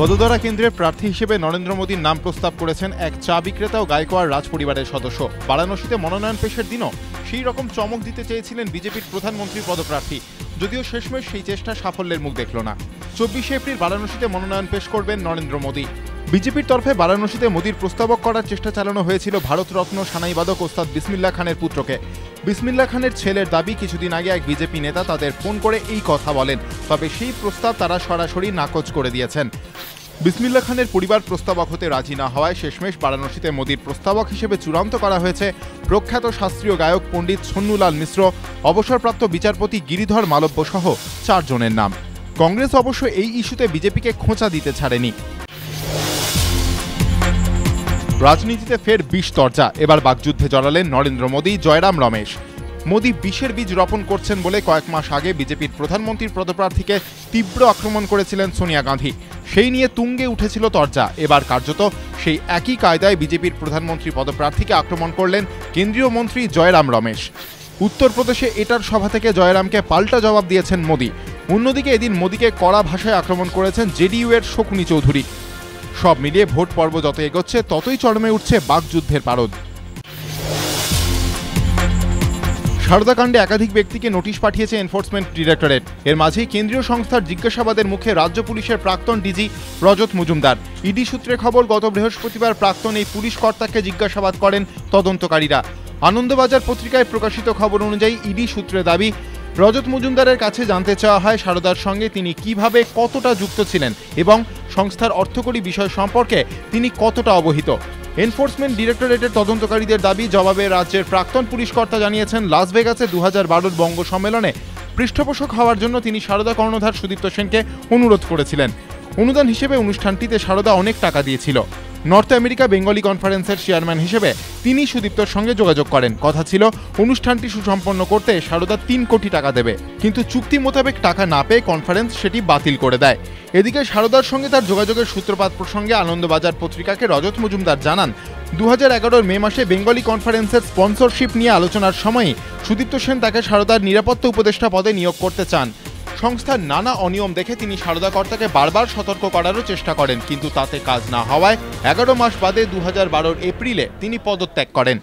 বদোদরা কেন্দ্রের প্রার্থী হিসেবে নরেন্দ্র মোদীর নাম প্রস্তাব করেছেন এক চা বিক্রেতা ও গায়কোয়াড় রাজ পরিবারের সদস্য। বারাণসীতে মনোনয়ন পেশের দিনও সেই রকম চমক দিতে চেয়েছিলেন বিজেপির প্রধানমন্ত্রী পদপ্রার্থী। যদিও শেষমেশ সেই চেষ্টা সাফল্যের মুখ দেখল না। চব্বিশে এপ্রিল বারাণসীতে মনোনয়ন পেশ করবেন নরেন্দ্র মোদী। বিজেপির তরফে বারাণসীতে মোদীর প্রস্তাবক করার চেষ্টা চালানো হয়েছিল ভারতরত্ন সানাইবাদক ওস্তাদ বিসমিল্লা খানের পুত্রকে। বিসমিল্লা খানের ছেলের দাবি কিছুদিন আগে এক বিজেপি নেতা তাদের ফোন করে এই কথা বলেন, তবে সেই প্রস্তাব তারা সরাসরি নাকচ করে দিয়েছেন। বিসমিল্লা খানের পরিবার প্রস্তাবক হতে রাজি না হওয়ায় শেষমেশ বারাণসীতে মোদীর প্রস্তাবক হিসেবে চূড়ান্ত করা হয়েছে প্রখ্যাত শাস্ত্রীয় গায়ক পণ্ডিত সন্নুলাল মিশ্র, অবসরপ্রাপ্ত বিচারপতি গিরিধর মালব্য সহ চারজনের নাম। কংগ্রেস অবশ্য এই ইস্যুতে বিজেপিকে খোঁচা দিতে ছাড়েনি। রাজনীতিতে ফের বিষ তর্জা। এবার বাগযুদ্ধে জড়ালেন নরেন্দ্র মোদী, জয়রাম রমেশ। মোদী বিষের বীজ রোপণ করছেন বলে কয়েক মাস আগে বিজেপির প্রধানমন্ত্রীর পদপ্রার্থীকে তীব্র আক্রমণ করেছিলেন সোনিয়া গান্ধী। সেই নিয়ে তুঙ্গে উঠেছিল তর্জা। এবার কার্যত সেই একই কায়দায় বিজেপির প্রধানমন্ত্রী পদপ্রার্থীকে আক্রমণ করলেন কেন্দ্রীয় মন্ত্রী জয়রাম রমেশ। উত্তরপ্রদেশে এটার সভা থেকে জয়রামকে পাল্টা জবাব দিয়েছেন মোদী। অন্যদিকে এদিন মোদীকে কড়া ভাষায় আক্রমণ করেছেন জেডিইউ এর শকুনি চৌধুরী। সব মিলিয়ে ভোট পর্ব যত এগোচ্ছে, ততই চরমে উঠছে বাকযুদ্ধের পারদ। সারদাকাণ্ডে একাধিক ব্যক্তিকে নোটিশ পাঠিয়েছে এনফোর্সমেন্ট ডিরেক্টরেট। এর মাঝেই কেন্দ্রীয় সংস্থার জিজ্ঞাসাবাদের মুখে রাজ্য পুলিশের প্রাক্তন ডিজি রজত মজুমদার। ইডি সূত্রে খবর, গত বৃহস্পতিবার প্রাক্তন এই পুলিশ কর্তাকে জিজ্ঞাসাবাদ করেন তদন্তকারীরা। আনন্দবাজার পত্রিকায় প্রকাশিত খবর অনুযায়ী ইডি সূত্রে দাবি, রজত মজুমদারের কাছে জানতে চাওয়া হয় সারদার সঙ্গে তিনি কীভাবে কতটা যুক্ত ছিলেন এবং সংস্থার অর্থকরী বিষয় সম্পর্কে তিনি কতটা অবহিত। এনফোর্সমেন্ট ডিরেক্টরেটের তদন্তকারীদের দাবি, জবাবে রাজ্যের প্রাক্তন পুলিশ কর্তা জানিয়েছেন, লাস ভেগাসে দু হাজার বারোর বঙ্গ সম্মেলনে পৃষ্ঠপোষক হওয়ার জন্য তিনি সারদা কর্ণধার সুদীপ্ত সেনকে অনুরোধ করেছিলেন। অনুদান হিসেবে অনুষ্ঠানটিতে সারদা অনেক টাকা দিয়েছিল। নর্থ আমেরিকা বেঙ্গলি কনফারেন্সের চেয়ারম্যান হিসেবে তিনি সুদীপ্তর সঙ্গে যোগাযোগ করেন। কথা ছিল, অনুষ্ঠানটি সুসম্পন্ন করতে সারদা তিন কোটি টাকা দেবে। কিন্তু চুক্তি মোতাবেক টাকা না পেয়ে কনফারেন্স সেটি বাতিল করে দেয়। এদিকে সারদার সঙ্গে তার যোগাযোগের সূত্রপাত প্রসঙ্গে আনন্দবাজার পত্রিকাকে রজত মজুমদার জানান দু হাজার মে মাসে বেঙ্গলি কনফারেন্সের স্পন্সরশিপ নিয়ে আলোচনার সময়ই সুদীপ্ত সেন তাকে সারদার নিরাপত্তা উপদেষ্টা পদে নিয়োগ করতে চান। সংস্থার নানা অনিয়ম দেখে তিনি সারদা কর্তাকে বারবার সতর্ক করারও চেষ্টা করেন, কিন্তু তাতে কাজ না হওয়ায় এগারো মাস বাদে দু হাজার এপ্রিলে তিনি পদত্যাগ করেন।